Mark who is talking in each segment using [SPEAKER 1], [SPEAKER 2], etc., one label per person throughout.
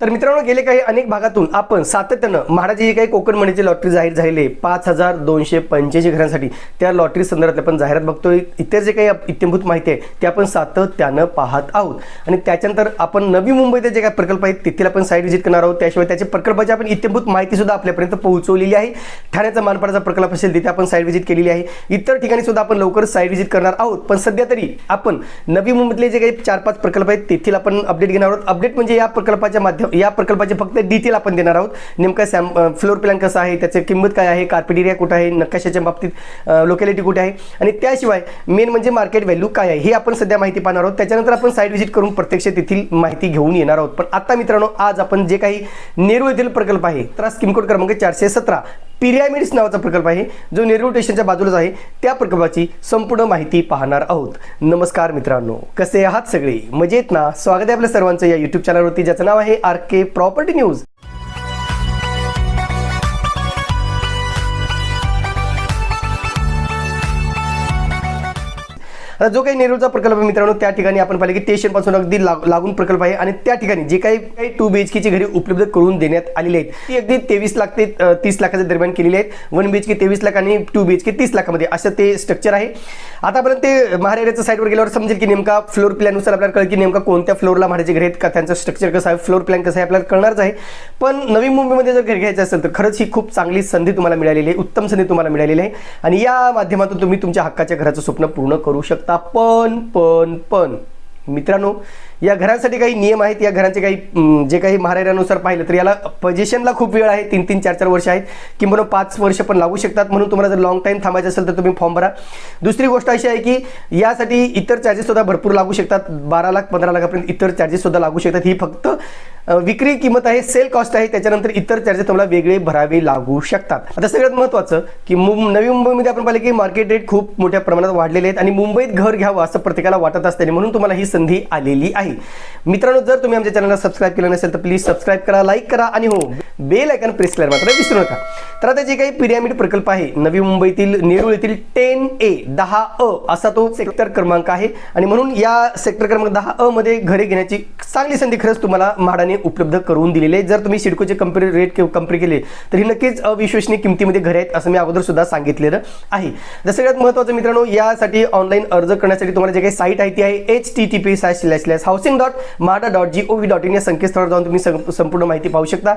[SPEAKER 1] तर मित्रांनो गेले काही अनेक भागातून आपण सातत्यानं म्हाडाची जी काही कोकण मणीची लॉटरी जाहीर झालेली आहे पाच हजार दोनशे पंच्याऐंशी घरांसाठी त्या लॉटरी संदर्भात आपण जाहिरात बघतोय. इतर जे काही इत्यंभूत माहिती आहे ते आपण सातत्यानं पाहत आहोत. आणि त्याच्यानंतर आपण नवी मुंबईचे जे काही प्रकल्प आहेत तेथील आपण साईट व्हिजिट करणार आहोत. त्याशिवाय त्याच्या प्रकल्पाची आपण इत्यंभूत माहिती सुद्धा आपल्यापर्यंत पोहोचवलेली आहे. ठाण्याचा मानपाडाचा प्रकल्प असेल तिथे आपण साईट व्हिजिट केलेली आहे. इतर ठिकाणी सुद्धा आपण लवकर साईट व्हिजिट करणार आहोत. पण सध्या तरी आपण नवी मुंबईतले जे काही चार पाच प्रकल्प आहेत तेथील आपण अपडेट घेणार आहोत. अपडेट म्हणजे या प्रकल्पाच्या या प्रकल्पाचे फक्त डिटेल आपण देणार आहोत. नेमका सॅम फ्लोर प्लॅन कसं आहे? त्याची किंमत काय आहे? कार्पेट एरिया कुठं आहे? नकाशाच्या बाबतीत लोकॅलिटी कुठे आहे? आणि त्याशिवाय मेन म्हणजे मार्केट व्हॅल्यू काय आहे? हे आपण सध्या माहिती पाहणार आहोत. त्याच्यानंतर आपण साईट व्हिजिट करून प्रत्यक्ष तेथील माहिती घेऊन येणार आहोत. पण आता मित्रांनो आज आपण जे काही नेरूळ येथील प्रकल्प आहे तर स्कीम कोड क्रमांक चारशे सतरा. पिरॅमिड्स नावाचा प्रकल्प आहे जो नेरूळ स्टेशनच्या बाजूलाच आहे. त्या प्रकल्पाची संपूर्ण माहिती पाहणार आहोत. नमस्कार मित्रांनो कसे आहात सगळे? मजेत ना? स्वागत आहे आपल्या सर्वांचं या युट्यूब चॅनलवरती ज्याचं नाव आहे आर के प्रॉपर्टी न्यूज. आता जो काही नेरूळचा प्रकल्प आहे मित्रांनो त्या ठिकाणी आपण पाहिलं की स्टेशनपासून अगदी लागून प्रकल्प आहे आणि त्या ठिकाणी जे काही काही टू बी एच केची घरे उपलब्ध करून देण्यात आलेली आहेत ती अगदी तेवीस लाख ते तीस लाखाच्या दरम्यान केलेली आहेत. वन बी एच के तेवीस लाख आणि टू बी एच के तीस लाखामध्ये असं ते स्ट्रक्चर आहे. आतापर्यंत ते महाराजाच्या साईडवर गेल्यावर समजेल की नेमका फ्लोर प्लॅननुसार आपल्याला कळेल की नेमका कोणत्या फ्लोरला महाराजे घर आहेत का त्यांचं स्ट्रक्चर कसं आहे फ्लोर प्लॅन कसं आहे आपल्याला कळणारच आहे. पण नवी मुंबईमध्ये जर घर घ्यायचं असेल तर खरंच ही खूप चांगली संधी तुम्हाला मिळालेली आहे उत्तम संधी तुम्हाला मिळालेली आहे. आणि या माध्यमातून तुम्ही तुमच्या हक्काच्या घराचं स्वप्न पूर्ण करू शकता. पण पण पण. मित्रांनो या घरांसाठी काही नियम आहेत या घरांचे काही जे काही महाराजानुसार पाहिलं तर याला पोझिशनला खूप वेळ आहे तीन तीन चार चार वर्ष आहेत. किंवा पाच वर्ष पण लागू शकतात. म्हणून तुम्हाला जर लॉंग टाईम थांबायचं असेल तर तुम्ही फॉर्म भरा. दुसरी गोष्ट अशी आहे की यासाठी इतर चार्जेस सुद्धा भरपूर लागू शकतात. बारा लाख पंधरा लाखापर्यंत इतर चार्जेस सुद्धा लागू शकतात. ही फक्त विक्री किंमत आहे सेल कॉस्ट आहे त्याच्यानंतर इतर चार्जेस तुम्हाला वेगळे भरावे लागू शकतात. आता सगळ्यात महत्त्वाचं की मुं नवी मुंबईमध्ये आपण पाहिलं की मार्केट रेट खूप मोठ्या प्रमाणात वाढलेले आहेत आणि मुंबईत घर घ्यावं असं प्रत्येकाला वाटत असते म्हणून तुम्हाला ही संधी आलेली आहे. मित्रांनो जर तुम्ही आमच्या चॅनलला सबस्क्राईब केलं नसेल तर प्लीज सबस्क्राईब करा लाईक करा आणि हो बेल आयकन प्रेस करायला मात्र विसरू नका. तर आता जे काही पिरॅमिड प्रकल्प आहे नवी मुंबईतील नेरूळ येथील टेन ए दहा अ असा तो सेक्टर क्रमांक आहे. आणि म्हणून या सेक्टर क्रमांक दहा अ मध्ये घरे घेण्याची चांगली संधी खरंच तुम्हाला म्हाडाने उपलब्ध करून दिलेले जर तुम्ही सिडकोचे कंपेअर रेट कंपेअर केले तर ही नक्कीच अविश्वसनीय किमतीमध्ये घरे आहेत असं मी अगोदर सुद्धा सांगितलेलं आहे. तर सगळ्यात महत्त्वाचं मित्रांनो यासाठी ऑनलाईन अर्ज करण्यासाठी तुम्हाला जे काही साईट आहे ती आहे H T T P slash slash slash housing dot MHADA dot G O V dot in या संकेतस्थळावर जाऊन तुम्ही संपूर्ण माहिती पाहू शकता.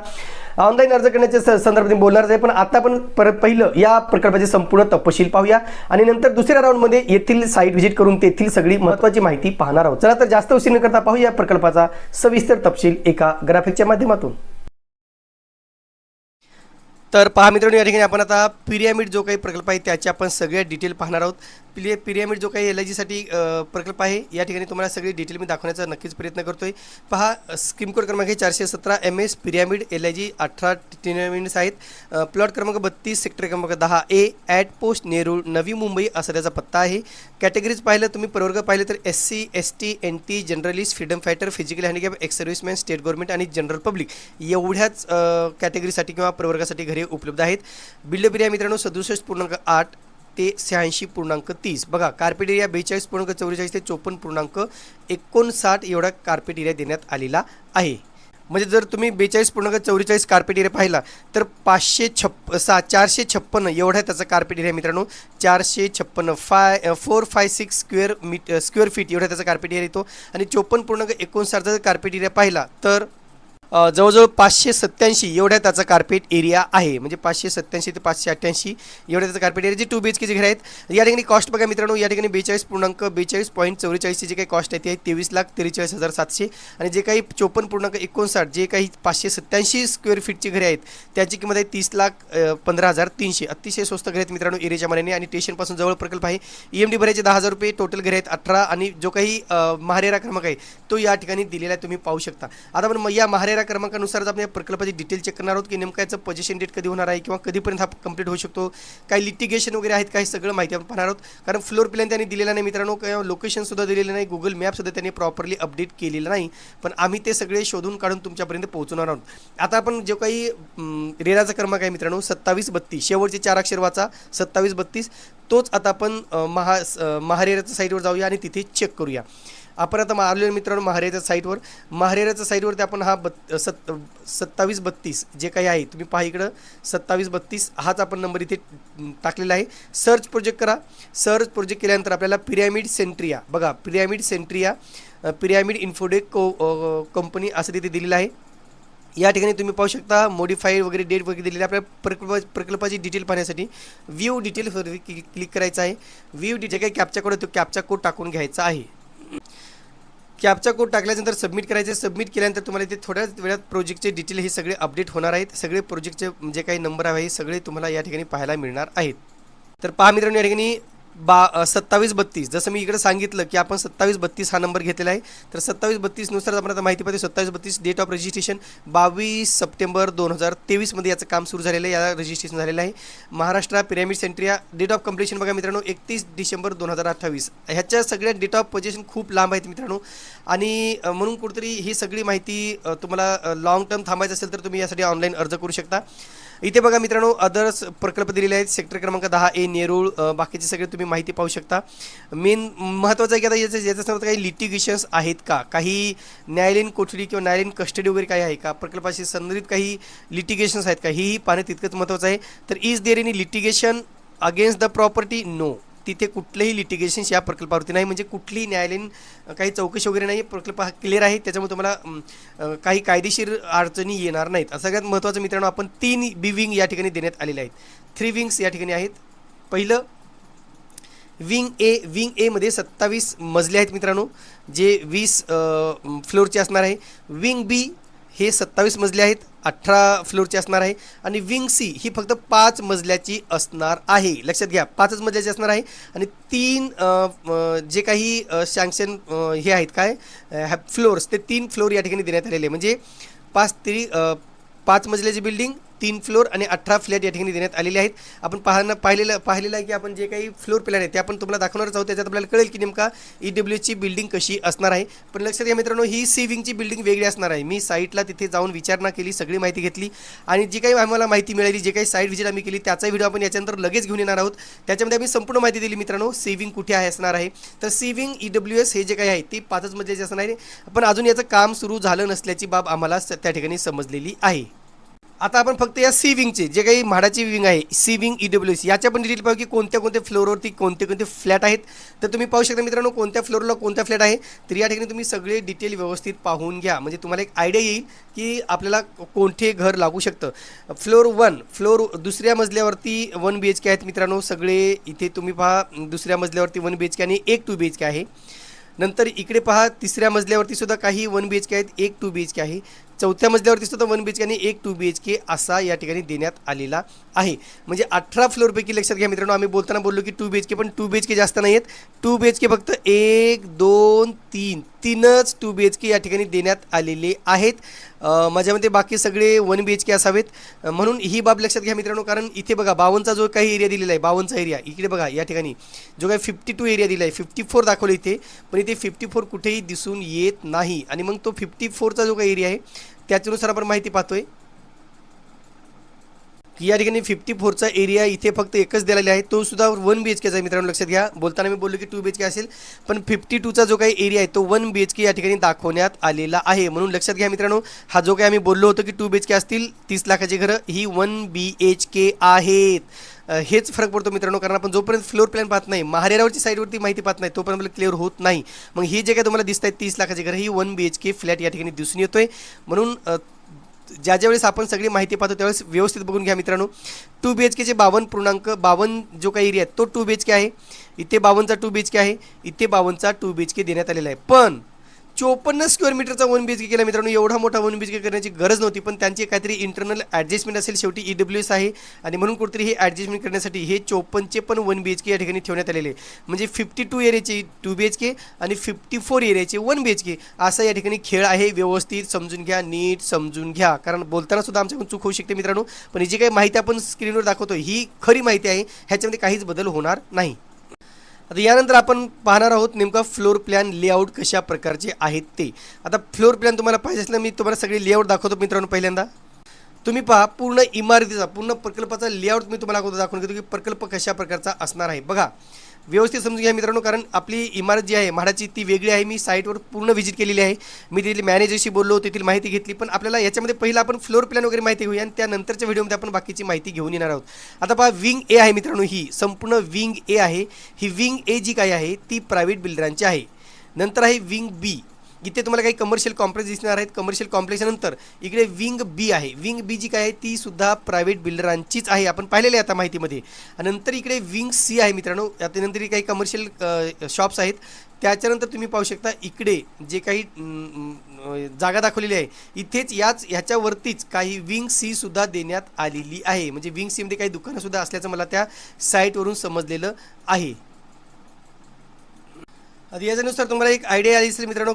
[SPEAKER 1] ऑनलाईन अर्ज करण्याच्या संदर्भात मी बोलणारच आहे पण आता पण परत पहिलं या प्रकल्पाचे संपूर्ण तपशील पाहूया. आणि नंतर दुसऱ्या राऊंडमध्ये येथील साईट व्हिजिट करून तेथील सगळी महत्त्वाची माहिती पाहणार आहोत. चला तर जास्त उशीर न करता पाहूया या प्रकल्पाचा सविस्तर तपशील एका ग्राफिकच्या माध्यमातून. तर पहा मित्रांनो या ठिकाणी आपण आता पिरियामिड जो काही प्रकल्प आहे त्याचे आपण सगळे डिटेल पाहणार आहोत. पिले पिरियामिड जो काही एल आय जीसाठी प्रकल्प आहे या ठिकाणी तुम्हाला सगळी डिटेल मी दाखवण्याचा नक्कीच प्रयत्न करतोय. पहा स्कीम कोड क्रमांक आहे चारशे सतरा M S pyramid L I G अठरा टिनमिट्स आहेत. प्लॉट क्रमांक बत्तीस सेक्टर क्रमांक दहा ए ॲट पोस्ट नेरूळ नवी मुंबई असा त्याचा पत्ता आहे. कॅटेगरीज पाहिलं तुम्ही प्रवर्ग पाहिले तर S C S T N T generalist freedom fighter physical handicap ex serviceman state government आणि जनरल पब्लिक एवढ्याच कॅटेगरीसाठी किंवा प्रवर्गासाठी घरे उपलब्ध आहेत. बिल्ड एरिया मित्रांनो सदुसष्ट पूर्णांक आठ. ते शहाऐंशी पूर्णांक तीस. बघा कार्पेट एरिया बेचाळीस पूर्णांक चौवेचाळीस ते चोपन्न पूर्णांक एकोणसाठ एवढा कार्पेट एरिया देण्यात आलेला आहे. म्हणजे जर तुम्ही बेचाळीस पूर्णांक चौवेचाळीस कार्पेट एरिया पाहिला तर पाचशे छप्प सा चारशे छप्पन्न एवढा त्याचा कार्पेट एरिया मित्रांनो. चारशे छप्पन्न five four five six square meet square feet एवढा त्याचा कार्पेट एरिया येतो. आणि चोपन्न पूर्णांक एकोणसाठचा जर कार्पेट एरिया पाहिला तर जवळजवळ पाचशे सत्त्याऐंशी एवढ्या त्याचा कार्पेट एरिया आहे. म्हणजे पाचशे सत्त्याऐंशी ते पाचशे अठ्ठ्याऐंशी एवढ्या त्याचा कार्पेट एरिया जे टू बी एच केचे घर आहेत या ठिकाणी कॉस्ट बघा मित्रांनो या ठिकाणी बेचाळीस पूर्णांक बेचाळीस पॉईंट चौवेचाळीसची जे काही कॉस्ट आहे ती आहे तेवीस लाख त्रेचाळीस हजार सातशे. आणि जे काही चोपन्न पूर्णांक एकोणसाठ जे काही पाचशे सत्त्याऐंशी स्क्वेअर फीटची घरे आहेत त्याची किंमत आहे तीस लाख पंधरा हजार तीनशे. अतिशय स्वस्त घरे आहेत मित्रांनो एरियाच्या मनाने. आणि स्टेशनपासून जवळ प्रकल्प आहे. ई एम डी भरायचे दहा हजार रुपये टोटल घरे आहेत अठरा. आणि जो काही महारेरा क्रमांक आहे तो या ठिकाणी दिलेला आहे तुम्ही पाहू शकता. आता आपण मग या महारेरा क्रमांकानुसार आपण या प्रकल्पाची डिटेल चेक करणार आहोत की नेमका याचं पोझिशन डेट कधी होणार आहे किंवा कधीपर्यंत हा कंप्लीट होऊ शकतो. काही लिटिगेशन वगैरे आहेत काही सगळं माहिती आपण पाहणार आहोत. कारण फ्लोर प्लॅन त्यांनी दिलेला नाही मित्रांनो किंवा लोकेशनसुद्धा दिलेलं नाही गुगल मॅपसुद्धा त्यांनी प्रॉपरली अपडेट केलेलं नाही. पण आम्ही ते सगळे शोधून काढून तुमच्यापर्यंत पोहोचवणार आहोत. आता आपण जो काही रेराचा क्रमांक आहे मित्रांनो सत्तावीस बत्तीस. शेवटचे चार अक्षर वाचा सत्तावीस बत्तीस. तोच आता आपण महा महारेराच्या साईटवर जाऊया आणि तिथे चेक करूया. आपण आता आलेलो मित्रांनो महारेच्या साईटवर. महारेराच्या साईटवरती आपण हा बत् सत् सत्तावीस बत्तीस जे काही आहे तुम्ही पहा इकडं. सत्तावीस बत्तीस हाच आपण नंबर इथे टाकलेला आहे. सर्च प्रोजेक्ट करा. सर्च प्रोजेक्ट केल्यानंतर आपल्याला पिरॅमिड सेंट्रिया बघा पिरॅमिड सेंट्रिया पिरॅमिड इन्फोडेक को कंपनी असं तिथे दिलेलं आहे. या ठिकाणी तुम्ही पाहू शकता मॉडिफाईड वगैरे डेट वगैरे दिलेली आपल्या प्रकल्प प्रकल्पाची डिटेल पाहण्यासाठी व्ह्यू डिटेल क्लिक करायचं आहे. व्ह्यू जे काही कॅपचा कोड तो कॅपचा कोड टाकून घ्यायचा आहे. कॅपचा कोड टाकल्यानंतर सबमिट करायचे. सबमिट केल्यानंतर तुम्हाला इथे थोड्याच वेळात प्रोजेक्टचे डिटेल हे सगळे अपडेट होणार आहेत. सगळे प्रोजेक्टचे जे काही नंबर आहे हे सगळे तुम्हाला या ठिकाणी पाहायला मिळणार आहेत. तर पहा मित्रांनो या ठिकाणी बा सत्तावीस बत्तीस. जसं मी इकडे सांगितलं की आपण सत्तावीस बत्तीस हा नंबर घेतलेला आहे तर सत्तावीस बत्तीसनुसार आपण आता माहिती पाहिजे सत्तावीस बत्तीस डेट ऑफ रजिस्ट्रेशन बावीस सप्टेंबर दोन हजार तेवीसमध्ये याचं काम सुरू झालेलं आहे या रजिस्ट्रेशन झालेलं आहे. Maharashtra pyramid Centria date of completion बघा मित्रांनो एकतीस डिसेंबर दोन हजार अठ्ठावीस. ह्याच्या सगळ्या डेट ऑफ पोझिशन खूप लांब आहेत मित्रांनो. आणि म्हणून कुठेतरी ही सगळी माहिती तुम्हाला लाँग टर्म थांबायचं असेल तर तुम्ही यासाठी ऑनलाईन अर्ज करू शकता. इथे बघा मित्रांनो अदर्स प्रकल्प दिलेले आहेत. सेक्टर क्रमांक दहा ए नेरूळ. बाकीचे सगळे तुम्ही माहिती पाहू शकता. मेन महत्त्वाचं आहे की आता याचं याच्या काही लिटिगेशन्स आहेत का? काही न्यायालयीन कोठडी किंवा न्यायालयीन कस्टडी वगैरे काही आहे का? प्रकल्पाशी संदर्भित काही लिटिगेशन्स आहेत का? हेही पाहणे तितकंच महत्त्वाचं आहे. तर is there any litigation against the property no तिथे कुठलंही लिटिगेशन्स या प्रकल्पावरती नाही. म्हणजे कुठलीही न्यायालयीन काही चौकशी वगैरे नाही प्रकल्प हा क्लिअर आहे. त्याच्यामुळे तुम्हाला काही कायदेशीर अडचणी येणार नाहीत. सगळ्यात महत्त्वाचं मित्रांनो आपण तीन बी विंग या ठिकाणी देण्यात आलेले आहेत. थ्री विंग्स या ठिकाणी आहेत. पहिलं विंग ए विंग एमध्ये सत्तावीस मजले आहेत मित्रांनो जे वीस फ्लोअरचे असणार आहे. विंग बी हे सत्तावीस मजले आहेत. अठरा फ्लोअरची असणार आहे आणि विंग सी ही फक्त पाच मजल्याची असणार आहे. लक्षात घ्या पाचच मजल्याची असणार आहे आणि तीन जे काही सँक्शन हे आहेत काय फ्लोअर्स ते तीन फ्लोअर या ठिकाणी देण्यात आलेले म्हणजे पाच तरी पाच मजल्याची बिल्डिंग तीन फ्लोअर आणि अठरा फ्लॅट या ठिकाणी देण्यात आलेले आहेत. आपण पाहणं पाहिलेलं पाहिलेलं आहे की आपण जे काही फ्लोर प्लॅन आहे ते आपण तुम्हाला दाखवणारच आहोत. त्याच्यात आपल्याला कळेल की नेमका ई डब्ल्यूची बिल्डिंग कशी असणार आहे. पण लक्षात घ्या मित्रांनो ही सीविंगची बिल्डिंग वेगळी असणार आहे. मी साईटला तिथे जाऊन विचारणा केली सगळी माहिती घेतली आणि जी काही आम्हाला माहिती मिळाली जे काही साईट व्हिजिट आम्ही केली त्याचा व्हिडिओ आपण याच्यानंतर लगेच घेऊन येणार आहोत. त्याच्यामध्ये आम्ही संपूर्ण माहिती दिली मित्रांनो सेविंग कुठे आहे असणार आहे. तर सेविंग ई डब्ल्यू एस हे जे काही आहे ते पाचच मजल्याचे असणार आहे. पण अजून याचं काम सुरू झालं नसल्याची बाब आम्हाला स- त्या ठिकाणी समजलेली आहे. आता आपण फक्त या सी विंगचे जे काही म्हाडाची विंग आहे C wing E W C याच्या पण डिटेल पाहू की कोणत्या कोणत्या फ्लोअरवरती कोणते कोणते फ्लॅट आहेत. तर तुम्ही पाहू शकता मित्रांनो कोणत्या फ्लोअरला कोणत्या फ्लॅट आहे. तर या ठिकाणी तुम्ही सगळे डिटेल व्यवस्थित पाहून घ्या. म्हणजे तुम्हाला एक आयडिया येईल की आपल्याला कोणते घर लागू शकतं. फ्लोअर वन फ्लोअर दुसऱ्या मजल्यावरती वन बी एच के आहेत मित्रांनो. सगळे इथे तुम्ही पहा दुसऱ्या मजल्यावरती वन बी एच के आणि एक टू बी एच के आहे. नंतर इकडे पहा तिसऱ्या मजल्यावरती सुद्धा काही वन बी एच के आहेत एक टू बी एच के आहे. चौथ्या मजल्यावर दिसतो तर वन बी एच के आणि एक टू बी एच के असा या ठिकाणी देण्यात आलेला आहे. म्हणजे अठरा फ्लोरपैकी लक्षात घ्या मित्रांनो आम्ही बोलताना बोललो की टू बी एच के पण टू बी एच के जास्त नाही आहेत टू बी एच के फक्त एक दोन तीन तीनच टू बी एच के या ठिकाणी देण्यात आलेले आहेत. माझ्या मते बाकी सगळे वन बी एच के असावेत. म्हणून ही बाब लक्षात घ्या मित्रांनो कारण इथे बघा बावनचा जो काही एरिया दिलेला आहे बावनचा एरिया इकडे बघा या ठिकाणी जो काही फिफ्टी टू एरिया दिला आहे फिफ्टी फोर दाखवलं इथे पण इथे फिफ्टी फोर कुठेही दिसून येत नाही. आणि मग तो फिफ्टी फोरचा जो काही एरिया आहे त्याच्यानुसार आपण माहिती पाहतोय. की या ठिकाणी फिफ्टी फोरचा एरिया इथे फक्त एकच दिलेला आहे. तो सुद्धा वन बी एच केचा आहे. मित्रांनो लक्षात घ्या. बोलताना मी बोललो की टू बी एच के असेल. पण फिफ्टी टूचा जो काही एरिया आहे तो वन बी एच के या ठिकाणी दाखवण्यात आलेला आहे. म्हणून लक्षात घ्या मित्रांनो हा जो काही आम्ही बोललो होतो की टू बी एच के असतील तीस लाखाची घरं ही वन बी एच के आहेत. हेच फरक पडतो मित्रांनो कारण आपण जोपर्यंत फ्लोअर प्लॅन पाहत नाही महारेरावरची साईडवरती माहिती पाहत नाही तोपर्यंत आपल्याला क्लिअर होत नाही. मग ही जे काही तुम्हाला दिसत आहेत तीस लाखाची घर ही one B H K flat या ठिकाणी दिसून येतोय. म्हणून ज्या ज्या वेळेस आपण सगळी माहिती पाहतो त्यावेळेस व्यवस्थित बघून घ्या मित्रांनो. टू बी एच केचे बावन्न पूर्णांक बावन्न जो काही एरिया आहे तो टू बी एच के आहे. इथे बावनचा टू बी एच के आहे इथे बावनचा टू बी एच के देण्यात आलेला आहे. पण चोपन्न स्क्वेअर मीटरचा वन बी एच के केला मित्रांनो. एवढा मोठा वन बी एच के करण्याची गरज नव्हती पण त्यांची काहीतरी इंटरनल ॲडजस्टमेंट असेल. शेवटी ई डब्ल्यू एस आहे आणि म्हणून कुठेतरी हे ॲडजस्टमेंट करण्यासाठी हे चोपन्नचे पण वन बी एच के या ठिकाणी ठेवण्यात आलेले म्हणजे फिफ्टी टू एरियाचे टू बी एच के आणि फिफ्टी फोर एरियाचे वन बी एच के असा या ठिकाणी खेळ आहे. व्यवस्थित समजून घ्या नीट समजून घ्या. कारण बोलताना सुद्धा आमच्याकडून चूक होऊ शकते मित्रांनो. पण ही जी काही माहिती आपण स्क्रीनवर दाखवतो ही खरी माहिती आहे. ह्याच्यामध्ये काहीच बदल होणार नाही. आता यानंतर आपण पाहणार आहोत नेमका फ्लोर प्लॅन लेआउट कशा प्रकारचे आहेत ते. आता फ्लोर प्लॅन तुम्हाला पाहिजे असलं मी तुम्हाला सगळे लेआउट दाखवतो मित्रांनो पहिल्यांदा. तुम्ही पहा पूर्ण इमारतीचा पूर्ण प्रकल्पाचा लेआउट मी तुम्हाला अगोदर दाखवून घेतो की प्रकल्प कशा प्रकारचा असणार आहे. बघा व्यवस्थित समजून घ्या मित्रांनो कारण आपली इमारत जी आहे म्हाडाची ती वेगळी आहे. मी साईटवर पूर्ण व्हिजिट केलेली आहे. मी तिथली मॅनेजरशी बोललो तेथील माहिती घेतली. पण आपल्याला याच्यामध्ये पहिला आपण फ्लोअर प्लॅन वगैरे माहिती घेऊया आणि त्यानंतरच्या व्हिडिओमध्ये आपण बाकीची माहिती घेऊन येणार आहोत. आता पहा विंग ए आहे मित्रांनो ही. संपूर्ण विंग ए आहे. ही विंग ए जी काही आहे ती प्रायव्हेट बिल्डरांची आहे. नंतर आहे विंग बी इथे तुम्हाला काही कमर्शियल कॉम्प्लेक्स दिसणार आहेत. कमर्शियल कॉम्प्लेक्सनंतर इकडे विंग बी आहे. विंग बी जी काय आहे ती सुद्धा प्रायव्हेट बिल्डरांचीच आहे. आपण पाहिलेली आहे आता माहितीमध्ये. नंतर इकडे विंग सी आहे मित्रांनो. त्यानंतर काही कमर्शियल शॉप्स आहेत. त्याच्यानंतर तुम्ही पाहू शकता इकडे जे काही जागा दाखवलेली आहे इथेच याच ह्याच्यावरतीच काही विंग सी सुद्धा देण्यात आलेली आहे. म्हणजे विंग सीमध्ये काही दुकानंसुद्धा असल्याचं मला त्या साईटवरून समजलेलं आहे. याच्यानुसार तुम्हाला एक आयडिया आली असेल मित्रांनो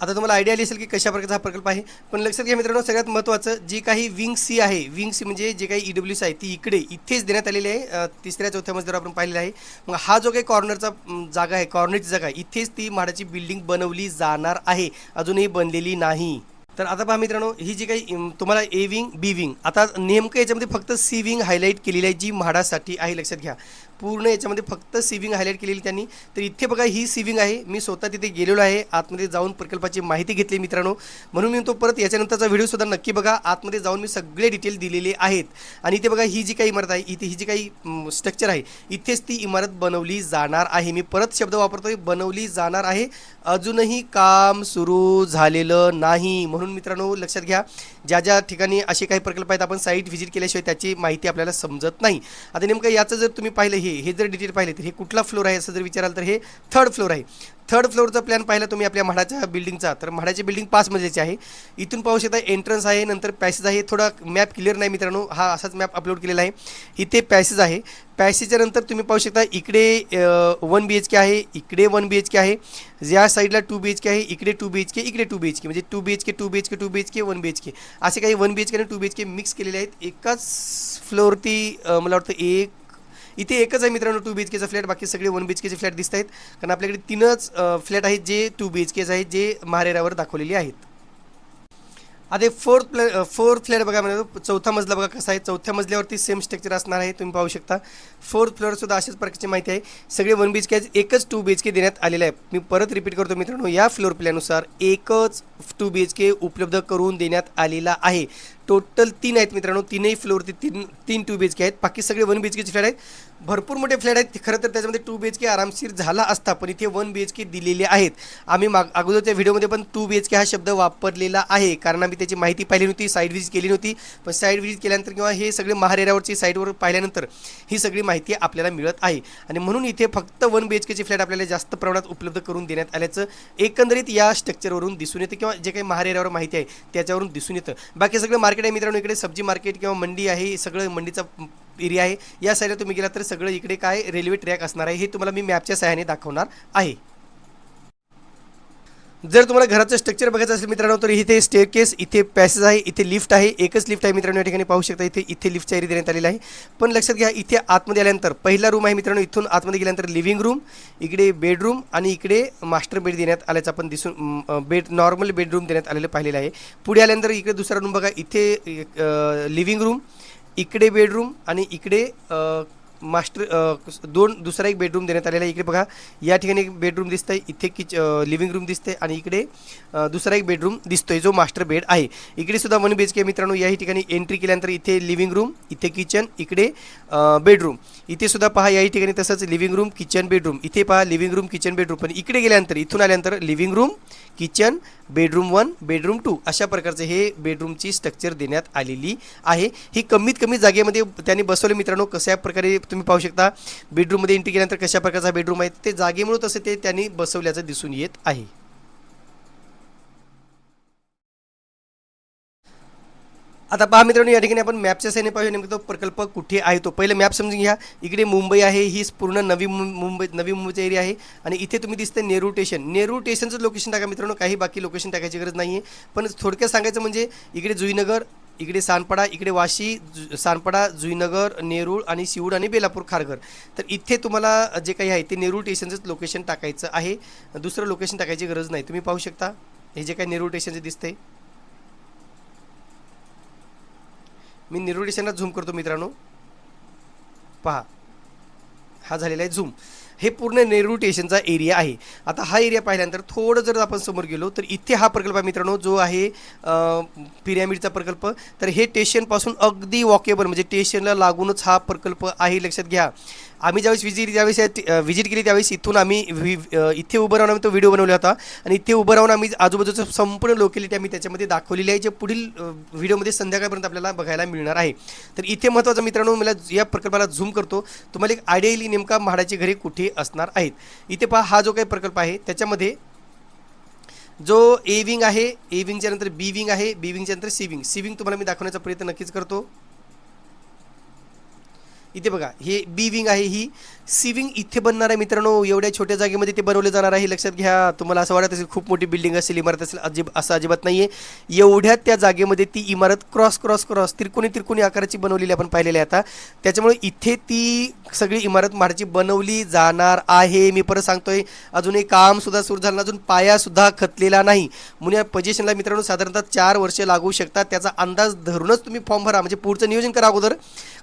[SPEAKER 1] आता तुम्हाला आयडिया आली असेल की कशा प्रकारचा हा प्रकल्प आहे. पण लक्षात घ्या मित्रांनो सगळ्यात महत्त्वाचं जी काही विंग सी आहे विंग सी म्हणजे जे काही ई डब्ल्यू सी आहे ती इकडे इथेच देण्यात आलेली आहे. तिसऱ्या चौथ्या मजल्यावर आपण पाहिलेला आहे. मग हा जो काही कॉर्नरचा जागा आहे कॉर्नरची जागा आहे इथेच ती म्हाडाची बिल्डिंग बनवली जाणार आहे. अजूनही बनलेली नाही. तर आता पहा मित्रांनो ही जी काही तुम्हाला ए विंग बी विंग आता नेमकं याच्यामध्ये फक्त सी विंग हायलाईट केलेली आहे जी म्हाडासाठी आहे लक्षात घ्या. पूर्ण याच्यामध्ये फक्त सिविंग हायलाईट केलेली त्यांनी. तर इथे बघा ही सिविंग आहे. मी स्वतः तिथे गेलेलो आहे. आतमध्ये जाऊन प्रकल्पाची माहिती घेतली मित्रांनो. म्हणून मी तो परत याच्यानंतरचा व्हिडिओसुद्धा नक्की बघा. आतमध्ये जाऊन मी सगळे डिटेल दिलेले आहेत. आणि इथे बघा ही जी काही इमारत आहे इथे ही जी काही स्ट्रक्चर आहे इथेच ती इमारत बनवली जाणार आहे. मी परत शब्द वापरतोय बनवली जाणार आहे. अजूनही काम सुरू झालेलं नाही. म्हणून मित्रांनो लक्षात घ्या. ज्या ज्या ठिकाणी असे काही प्रकल्प आहेत आपण साईट व्हिजिट केल्याशिवाय त्याची माहिती आपल्याला समजत नाही. आता नेमकं याचं जर तुम्ही पाहिलं हे हे जर डिटेल पाहिले तर हे कुठला फ्लोर आहे असं जर विचाराल तर हे थर्ड फ्लोर आहे थर्ड फ्लोअरचा प्लॅन पाहिला तुम्ही आपल्या म्हाडाच्या बिल्डिंगचा तर म्हाडाची बिल्डिंग पाच मजेची आहे इथून पाहू शकता एंट्रन्स आहे नंतर पॅसेज आहे थोडा मॅप क्लिअर नाही मित्रांनो हा असाच मॅप अपलोड केलेला आहे इथे पॅसेज आहे पॅसेजच्या नंतर तुम्ही पाहू शकता इकडे वन बी एच के आहे इकडे वन बी एच के आहे या साईडला टू बी एच के आहे इकडे टू बी एच के इकडे टू बी एच के म्हणजे two B H K two B H K two B H K one B H K असे काही वन बी एच के आणि two B H K mix केलेले आहेत एकाच फ्लोअरती मला वाटतं एक इथे एकच आहे मित्रांनो टू बी एच केचा फ्लॅट बाकी सगळे वन बी एच केचे फ्लॅट दिसत आहेत कारण आपल्याकडे तीनच फ्लॅट आहेत जे टू बी एच केच आहेत जे महारेरावर दाखवलेले आहेत. आता फोर्थ फ्लॅ फोर्थ फ्लॅट बघा म्हणजे चौथा मजला बघा कसा आहे. चौथ्या मजल्यावरती सेम स्ट्रक्चर असणार आहे तुम्ही पाहू शकता. फोर्थ फ्लोअरसुद्धा अशाच प्रकारची माहिती आहे. सगळे वन बी एच के एकच टू बी एच के देण्यात आलेलं आहे मी परत रिपीट करतो मित्रांनो या फ्लोअर प्लॅनुसार एकच टू बी एच के उपलब्ध करून देण्यात आलेला आहे. टोटल तीन आहेत मित्रांनो. तीनही फ्लोअरती तीन तीन टू बी एच के आहेत. बाकी सगळे वन बी एच केचे फ्लॅट आहेत. भरपूर मोठे फ्लॅट आहेत. खरं तर त्याच्यामध्ये टू बी एच के आरामशीर झाला असता पण इथे वन बी एच के दिलेले आहेत. आम्ही माग अगोदरच्या व्हिडिओमध्ये पण टू बी एच के हा शब्द वापरलेला आहे. कारण आम्ही त्याची माहिती पाहिली नव्हती साईड व्हिजिट केली नव्हती. पण साईड व्हिजिट केल्यानंतर किंवा हे सगळे महारेरावरची साईडवर पाहिल्यानंतर ही सगळी माहिती आपल्याला मिळत आहे. आणि म्हणून इथे फक्त वन बी एच केचे फ्लॅट आपल्याला जास्त प्रमाणात उपलब्ध करून देण्यात आल्याचं एकंदरीत या स्ट्रक्चरवरून दिसून येतं किंवा जे काही महारेरावर माहिती आहे त्याच्यावरून दिसून येतं. बाकी सगळं मार्केट आहे मित्रांनो इकडे सब्जी मार्केट किंवा मंडी आहे हे सगळं मंडीचा एरिया आहे. या साईडला तुम्ही गेला तर सगळं इकडे काय रेल्वे ट्रॅक असणार आहे हे तुम्हाला मी मॅपच्या सहाय्याने दाखवणार आहे. जर तुम्हाला घराचं स्ट्रक्चर बघायचं असेल मित्रांनो तर इथे स्टेअरकेस इथे पॅसेज आहे इथे लिफ्ट आहे. एकच लिफ्ट आहे मित्रांनो या ठिकाणी पाहू शकता इथे इथे लिफ्टचा एरिया देण्यात आलेला आहे. पण लक्षात घ्या इथे आतमध्ये आल्यानंतर पहिला रूम आहे मित्रांनो इथून आतमध्ये गेल्यानंतर लिव्हिंग रूम इकडे बेडरूम आणि इकडे मास्टर बेड देण्यात आल्याचं आपण दिसून बेड नॉर्मल बेडरूम देण्यात आलेलं पाहिलेलं आहे. पुढे आल्यानंतर इकडे दुसरा रूम बघा इथे लिव्हिंग रूम इकडे बेडरूम आणि इकडे मास्टर दोन दुसरा एक बेडरूम देण्यात आलेला आहे. इकडे बघा या ठिकाणी एक बेडरूम दिसतंय इथे किच लिव्हिंग रूम दिसते आणि इकडे दुसरा एक बेडरूम दिसतोय जो मास्टर बेड आहे. इकडे सुद्धा वन बी एच के मित्रांनो याही ठिकाणी एंट्री केल्यानंतर इथे लिव्हिंग रूम इथे किचन इकडे बेडरूम इथे सुद्धा पहा याही ठिकाणी तसंच लिव्हिंग रूम किचन बेडरूम इथे पहा लिव्हिंग रूम किचन बेडरूम पण इकडे गेल्यानंतर इथून आल्यानंतर living room kitchen bedroom one bedroom two अशा प्रकारचे हे बेडरूमची स्ट्रक्चर देण्यात आलेली आहे. ही कमीत कमी जागेमध्ये त्यांनी बसवले. मित्रांनो कशा प्रकारे तुम्ही पाहू शकता बेडरूममध्ये एंट्री केल्यानंतर कशा प्रकारचा बेडरूम आहे ते जागेमुळे तसे ते त्यांनी बसवल्याचं दिसून येत आहे. आता पहा मित्रांनो या ठिकाणी आपण मॅपच्या सेने पाहूया नेमका तो प्रकल्प कुठे आहे तो पहिले मॅप समजून घ्या. इकडे मुंबई आहे हीच पूर्ण नवी मुंबई नवी मुंबईचा एरिया आहे. आणि इथे तुम्ही दिसते नेहरू स्टेशन नेहरू स्टेशनचं लोकेशन टाका मित्रांनो काही बाकी लोकेशन टाकायची गरज नाही आहे पण थोडक्यात सांगायचं म्हणजे इकडे जुईनगर इकडे सानपाडा इकडे वाशी जु सानपाडा जुईनगर नेरूळ आणि शिवड आणि बेलापूर खारघर. तर इथे तुम्हाला जे काही आहे ते नेरूळ स्टेशनचंच लोकेशन टाकायचं आहे. दुसरं लोकेशन टाकायची गरज नाही. तुम्ही पाहू शकता हे जे काही नेरूळ स्टेशनचे दिसतंय मी निरोडिशांना झूम करतो मित्रांनो. पहा हा झालेला आहे झूम. हे पूर्ण नेहरू स्टेशनचा एरिया आहे. आता हा एरिया पाहिल्यानंतर थोडं जर आपण समोर गेलो तर इथे हा प्रकल्प आहे मित्रांनो जो आहे पिरॅमिडचा प्रकल्प. तर हे स्टेशनपासून अगदी वॉकेबल म्हणजे स्टेशनला लागूनच हा प्रकल्प आहे लक्षात घ्या. आम्ही ज्यावेळेस विजिट ज्यावेळेस व्हिजिट केली त्यावेळेस इथून आम्ही वि- इथे उभं राहून आम्ही तो व्हिडिओ बनवला होता. आणि इथे उभं राहून आम्ही आजूबाजूचं संपूर्ण लोकॅलिटी आम्ही त्याच्यामध्ये दाखवलेली आहे जे पुढील व्हिडिओमध्ये संध्याकाळपर्यंत आपल्याला बघायला मिळणार आहे. तर इथे महत्त्वाचं मित्रांनो मला या प्रकल्पाला झूम करतो. तुम्हाला एक आयडिया येईल नेमका म्हाडाची घरे कुठे असणार आहेत. इथे पहा हा जो काही प्रकल्प आहे त्याच्यामध्ये जो ए विंग आहे ए विंगच्या नंतर बी विंग आहे बी विंगच्या नंतर सी विंग सी विंग तुम्हाला मी दाखवण्याचा प्रयत्न नक्कीच करतो. इथे बघा हे बी विंग आहे ही. सिविंग इथे बनणार आहे मित्रांनो. एवढ्या छोट्या जागेमध्ये ते बनवले जाणार आहे. लक्षात घ्या तुम्हाला असं वाटत असेल खूप मोठी बिल्डिंग असेल इमारत असेल अजिब असं अजिबात नाही आहे एवढ्या त्या जागेमध्ये ती इमारत क्रॉस क्रॉस क्रॉस त्रिकोणी त्रिकोणी आकाराची बनवलेली आपण पाहिलेली आहे आता. त्याच्यामुळे इथे ती सगळी इमारत म्हाडाची बनवली जाणार आहे. मी परत सांगतोय अजूनही एक कामसुद्धा सुरू झालं अजून पायासुद्धा खतलेला नाही. म्हणून या पोझिशनला मित्रांनो साधारणतः चार वर्ष लागू शकतात. त्याचा अंदाज धरूनच तुम्ही फॉर्म भरा. म्हणजे पुढचं नियोजन करा अगोदर.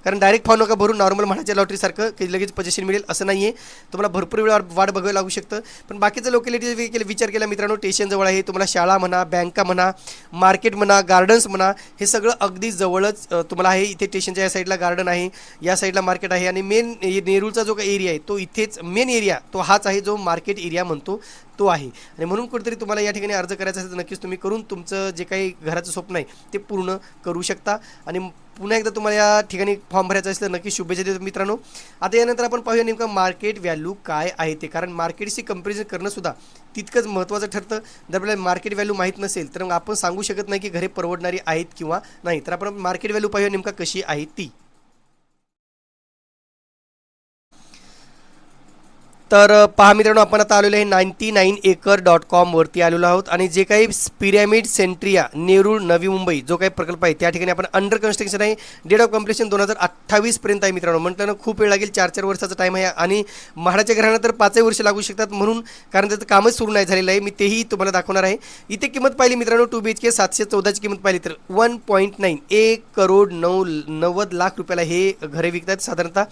[SPEAKER 1] कारण डायरेक्ट फॉर्म नका भरून नॉर्मल म्हणाच्या लॉटरीसारखं की लगेच पोझिशन मिळेल असं नाही आहे तुम्हाला भरपूर वेळा वाट बघावी लागू शकतं. पण बाकीचं लोकॅलिटी विचार केला मित्रांनो स्टेशनजवळ आहे. तुम्हाला शाळा म्हणा बँका म्हणा मार्केट म्हणा गार्डन्स म्हणा हे सगळं अगदी जवळच तुम्हाला आहे. इथे स्टेशनच्या या साईडला गार्डन आहे. या साईडला मार्केट आहे. आणि मेन नेरूळचा जो काही एरिया आहे तो इथेच मेन एरिया तो हाच आहे जो मार्केट एरिया म्हणतो. तो आहे. आणि म्हणून कुठेतरी तुम्हाला या ठिकाणी अर्ज करायचा असेल तर नक्कीच तुम्ही करून तुमचं जे काही घराचं स्वप्न आहे ते पूर्ण करू शकता. आणि पुन्हा एकदा तुम्हाला या ठिकाणी फॉर्म भरायचा असेल तर नक्की शुभेच्छा देतो मित्रांनो. आता यानंतर आपण पाहूया नेमकं मार्केट व्हॅल्यू काय आहे ते. कारण मार्केटशी कंपॅरिझन करणं सुद्धा तितकंच महत्त्वाचं ठरतं. जर आपल्याला मार्केट व्हॅल्यू माहीत नसेल तर मग आपण सांगू शकत नाही की घरे परवडणारी आहेत किंवा नाही. तर आपण मार्केट व्हॅल्यू पाहूया नेमका कशी आहे ती. तर पहा मित्रांनो आपण आता आलेलो आहे नाईन्टी नाईन एकर डॉट कॉमवरती आलेलो आहोत. आणि जे काही पिरॅमिड सेंट्रिया नेरूळ नवी मुंबई जो काही प्रकल्प आहे त्या ठिकाणी आपण अंडर कन्स्ट्रक्शन आहे. डेट ऑफ कम्प्लिशन दोन हजार अठ्ठावीसपर्यंत आहे मित्रांनो. म्हटलं ना खूप वेळ लागेल चार चार वर्षाचा टाईम आहे. आणि म्हाडाच्या घराणं तर पाचही वर्ष लागू शकतात म्हणून कारण त्याचं कामच सुरू नाही झालेलं आहे. मी तेही तुम्हाला दाखवणार आहे. इथे किंमत पाहिली मित्रांनो टू बी एच के सातशे चौदाची किंमत पाहिली तर वन पॉईंट नाईन एक करोड नऊ नव्वद लाख रुपयाला हे घरे विकतात साधारणतः.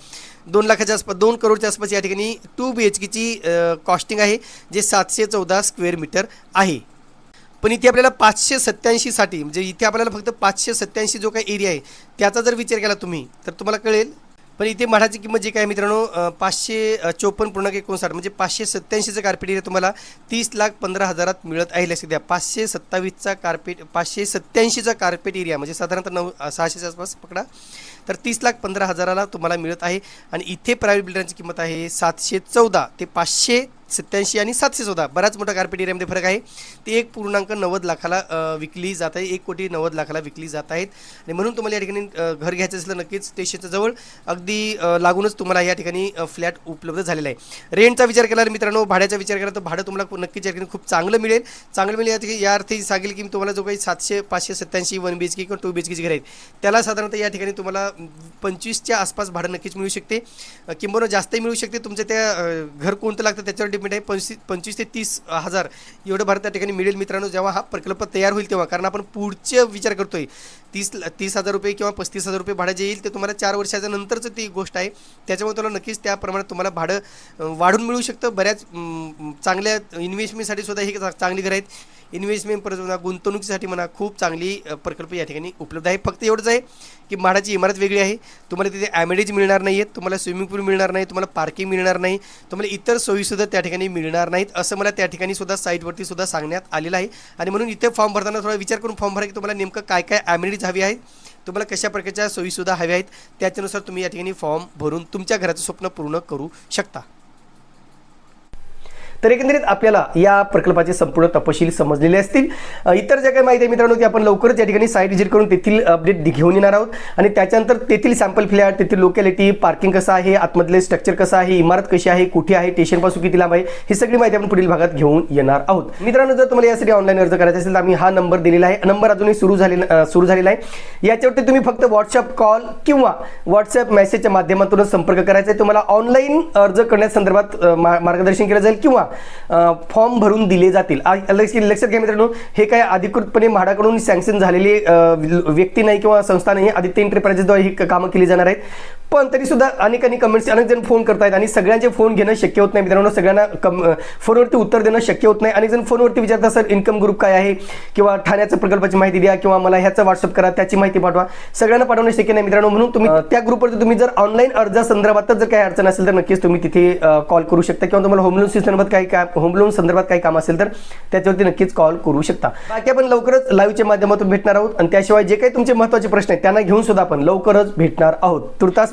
[SPEAKER 1] दोन लाखाच्या आसपास दोन करोडच्या आसपास या ठिकाणी टू बी एच केची कॉस्टिंग आहे जे सातशे चौदा स्क्वेअर मीटर आहे. पण इथे आपल्याला पाचशे सत्त्याऐंशीसाठी म्हणजे इथे आपल्याला फक्त पाचशे सत्त्याऐंशी जो काही एरिया आहे त्याचा जर विचार केला तुम्ही तर तुम्हाला कळेल. पण इथे मठाची किंमत जी काय आहे मित्रांनो पाचशे चोपन्न पूर्णांक एकोणसाठ म्हणजे पाचशे सत्त्याऐंशीचं कार्पेट एरिया तुम्हाला तीस लाख पंधरा हजारात मिळत आहे लक्ष द्या. पाचशे सत्तावीसचा कार्पेट पाचशे सत्त्याऐंशीचा कार्पेट एरिया म्हणजे साधारणतः नऊ सहाशेच्या आसपास पकडा. तर तीस लाख पंधरा हजाराला तुम्हाला मिळत आहे. आणि इथे प्रायव्हेट बिल्डरांची किंमत आहे सातशे चौदा ते पाचशे सत्याऐंशी आणि सातशे चौदा. बराच मोठा कार्पेट एरियामध्ये फरक आहे. ती एक पूर्णांक नव्वद लाखाला विकली जात आहे. एक कोटी नव्वद लाखाला विकली जात आहेत. आणि म्हणून तुम्हाला या ठिकाणी घर घ्यायचं असलं नक्कीच स्टेशनच्या जवळ. अगदी लागूनच तुम्हाला या ठिकाणी फ्लॅट उपलब्ध झालेला आहे. रेंटचा विचार केला मित्रांनो भाड्याचा विचार केला तर भाडं तुम्हाला खूप- नक्कीच या ठिकाणी खूप चांगलं मिळेल. चांगलं मिळेल या ठिकाणी या अर्थी सांगेल की तुम्हाला जो काही सातशे पाचशे सत्त्याऐंशी वन बी एच के किंवा टू बी एच केची घर आहेत त्याला साधारणतः या ठिकाणी तुम्हाला पंचवीसच्या आसपास भाडं नक्कीच मिळू शकते. किंबहुना जास्तही मिळू शकते. तुमचं त्या घर कोणतं लागतं त्याच्यावर डिपेंड आहे पंचवीस पंचवीस ते तीस हजार एवढं भारत त्या ठिकाणी मिळेल. मित्रांनो जेव्हा हा प्रकल्प तयार होईल तेव्हा कारण आपण पुढचे विचार करतोय तीस तीस हजार रुपये किंवा पस्तीस हजार रुपये भाडं जे येईल ते तुम्हाला चार वर्षाच्या नंतरचं ती गोष्ट आहे. त्याच्यामुळे तुम्हाला नक्कीच त्या प्रमाणात तुम्हाला भाडं वाढून मिळू शकतं. बऱ्याच चांगल्या इन्व्हेस्टमेंटसाठी सुद्धा हे चांगली घरं आहेत. इन्व्हेस्टमेंट परत म्हणा गुंतवणुकीसाठी म्हणा खूप चांगली प्रकल्प या ठिकाणी उपलब्ध आहे. फक्त एवढंच आहे की म्हाडाची इमारत वेगळी आहे. तुम्हाला तिथे ॲमेडीज मिळणार नाही आहेत तुम्हाला स्विमिंग पूल मिळणार नाही. तुम्हाला पार्किंग मिळणार नाही. तुम्हाला इतर सोयीसुद्धा त्या ठिकाणी मिळणार नाहीत. असं मला त्या ठिकाणी सुद्धा साईटवरती सुद्धा सांगण्यात आलेलं आहे. आणि म्हणून इथे फॉर्म भरताना थोडा विचार करून फॉर्म भरा की तुम्हाला नेमकं काय काय ॲमेडीज हवी आहेत. तुम्हाला कशा प्रकारच्या सोयीसुद्धा हव्या आहेत. त्याच्यानुसार तुम्ही या ठिकाणी फॉर्म भरून तुमच्या घराचं स्वप्न पूर्ण करू शकता. तर एकंदरीत आपल्याला या प्रकल्पाचे संपूर्ण तपशील समजलेले असतील. इतर ज्या काही माहिती आहे मित्रांनो की आपण लवकरच या ठिकाणी साईट व्हिजिट करून तेथील अपडेट घेऊन येणार आहोत. आणि त्याच्यानंतर तेथील सॅम्पल फ्लॅट तेथील लोकॅलिटी पार्किंग कसं आहे आतमधले स्ट्रक्चर कसं आहे इमारत कशी आहे कुठे आहे स्टेशनपासून किती लांब आहे ही सगळी माहिती आपण पुढील भागात घेऊन येणार आहोत. मित्रांनो जर तुम्हाला यासाठी ऑनलाईन अर्ज करायचा असेल तर आम्ही हा नंबर दिलेला आहे. नंबर अजूनही सुरू झालेला सुरू झालेला आहे. याच्यावरती तुम्ही फक्त व्हॉट्सअप कॉल किंवा व्हॉट्सअप मेसेजच्या माध्यमातूनच संपर्क करायचा आहे. तुम्हाला ऑनलाईन अर्ज करण्यासंदर्भात मा- मार्गदर्शन केलं जाईल किंवा फॉर्म भरून दिले जातील. लक्षात घ्या मित्रांनो हे काय अधिकृतपणे म्हाडाकडून सँक्शन झालेली व्यक्ती नाही किंवा संस्था नाही आदित्य एंटरप्राइजेसद्वारे ही कामं केली जाणार आहेत. पण तरी सुद्धा अनेकांनी कमेंट्स अनेक जण फोन करतायत आणि सगळ्यांचे फोन घेणं शक्य होत नाही मित्रांनो. सगळ्यांना कम फोनवरती उत्तर देणं शक्य होत नाही. अनेक जण फोनवरती विचारतात सर इन्कम ग्रुप काय आहे? किंवा ठाण्याच्या प्रकल्पाची माहिती द्या किंवा मला ह्याचं व्हॉट्सअप करा त्याची माहिती पाठवा. सगळ्यांना पाठवणं शक्य नाही मित्रांनो. म्हणून तुम्ही त्या ग्रुपवरती तुम्ही जर ऑनलाईन अर्जासंदर्भात जर काही अडचण असेल तर नक्कीच तुम्ही तिथे कॉल करू शकता. किंवा तुम्हाला होम लोन संदर्भात काही काम होम लोन संदर्भात काही काम असेल तर त्याच्यावरती नक्कीच कॉल करू शकता. बाकी आपण लवकरच लाईव्हच्या माध्यमातून भेटणार आहोत. आणि त्याशिवाय जे काही तुमचे महत्त्वाचे प्रश्न आहेत त्यांना घेऊन सुद्धा आपण लवकरच भेटणार आहोत. तुर्तास